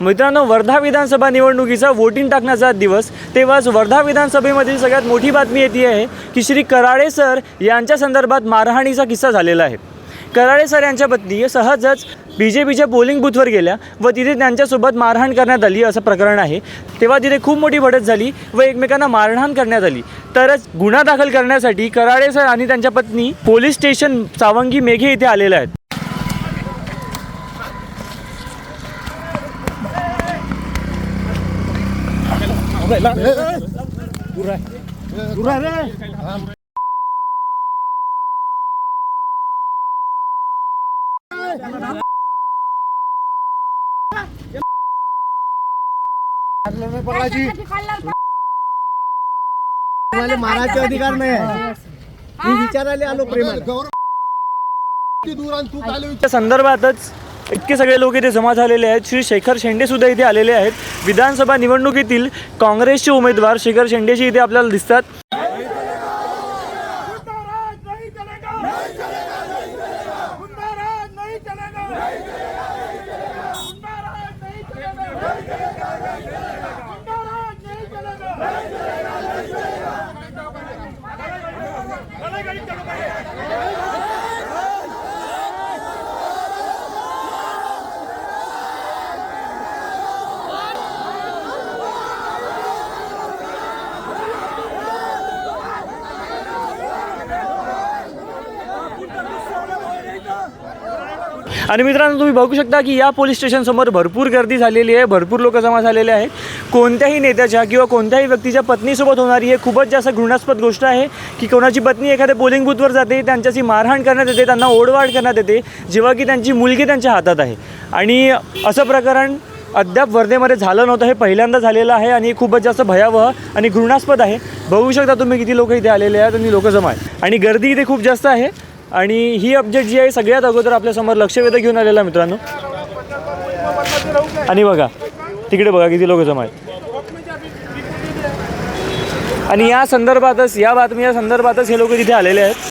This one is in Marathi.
मित्रांनो वर्धा विधानसभा निवडणुकीचा वोटिंग टाकण्याचा दिवस. तेव्हाच वर्धा विधानसभेमधील सगळ्यात मोठी बातमी येते आहे की श्री कराळे सर यांच्या संदर्भात मारहाणीचा किस्सा झालेला आहे. कराळे सर यांच्या पत्नी सहजच बी जे पीच्या पोलिंग बूथवर गेल्या व तिथे त्यांच्यासोबत मारहाण करण्यात आली असं प्रकरण आहे. तेव्हा तिथे खूप मोठी भडत झाली व एकमेकांना मारहाण करण्यात आली. तरच गुन्हा दाखल करण्यासाठी कराळे सर आणि त्यांच्या पत्नी पोलीस स्टेशन सावंगी मेघे इथे आलेल्या आहेत. मला मारायचे अधिकार नाही मी विचारायला आलो प्रेमाला त्या संदर्भातच इतके सगळे लोक इथे जमा झालेले आहेत. श्री शेखर शेंडेसुद्धा इथे आलेले आहेत. विधानसभा निवडणुकीतील काँग्रेसचे उमेदवार शेखर शेंडेशी इथे आपल्याला दिसतात नहीं चलेगा नहीं चलेगा नहीं चलेगा गुंडाराज नहीं चलेगा नहीं चलेगा गुंडाराज नहीं चलेगा नहीं चलेगा नहीं चलेगा गुंडाराज नहीं चलेगा नहीं चलेगा नहीं चलेगा आणि मित्रांनो तुम्ही बघू शकता की या पोलीस स्टेशनसमोर भरपूर गर्दी झालेली आहे भरपूर लोक जमा झालेले आहेत. कोणत्याही नेत्याच्या किंवा कोणत्याही व्यक्तीच्या पत्नीसोबत होणारी हे खूपच जास्त घृणास्पद गोष्ट आहे की कोणाची पत्नी एखाद्या पोलिंग बूथवर जाते त्यांच्याशी मारहाण करण्यात येते त्यांना ओढवाढ करण्यात येते जेव्हा की त्यांची मुलगी त्यांच्या हातात आहे. आणि असं प्रकरण अद्याप वर्धेमध्ये झालं नव्हतं हे पहिल्यांदा झालेलं आहे आणि खूपच जास्त भयावह आणि घृणास्पद आहे. बघू शकता तुम्ही किती लोक इथे आलेले आहेत आणि लोक जमा आहेत. आणि गर्दी इथे खूप जास्त आहे. आणि ही अपडेट जी आहे सगळ्यात अगोदर आपल्यासमोर लक्षवेध घेऊन आलेला मित्रांनो. आणि बघा तिकडे बघा किती लोक जमा आहेत. आणि या संदर्भातच या बातमी या संदर्भातच हे लोक तिथे आलेले आहेत.